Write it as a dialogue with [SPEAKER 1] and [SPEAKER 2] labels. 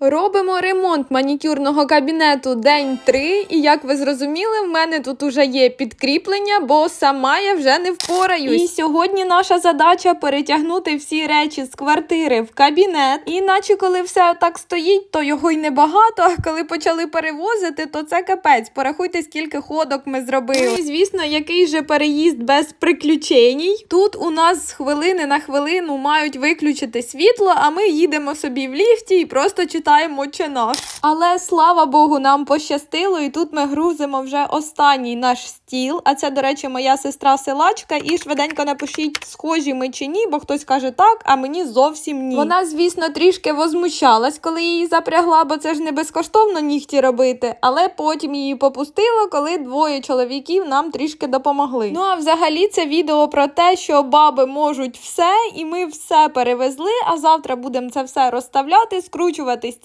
[SPEAKER 1] Робимо ремонт манікюрного кабінету день 3. І як ви зрозуміли, в мене тут уже є підкріплення, бо сама я вже не впораюсь. І сьогодні наша задача перетягнути всі речі з квартири в кабінет. І наче коли все так стоїть, то його й небагато. А коли почали перевозити, то це капець. Порахуйте, скільки ходок ми зробили. Ну і звісно, який же переїзд без приключень. Тут у нас з хвилини на хвилину мають виключити світло, а ми їдемо собі в ліфті і просто читаємо «Отче наш». Але слава Богу, нам пощастило, і тут ми грузимо вже останній наш стіл. А це, до речі, моя сестра силачка. І швиденько напишіть, схожі ми чи ні, бо хтось каже так, а мені зовсім ні. Вона, звісно, трішки возмущалась, коли її запрягла, бо це ж не безкоштовно нігті робити. Але потім її попустило, коли двоє чоловіків нам трішки допомогли. Ну а взагалі це відео про те, що баби можуть все, і ми все перевезли. А завтра будемо це все розставляти, скручувати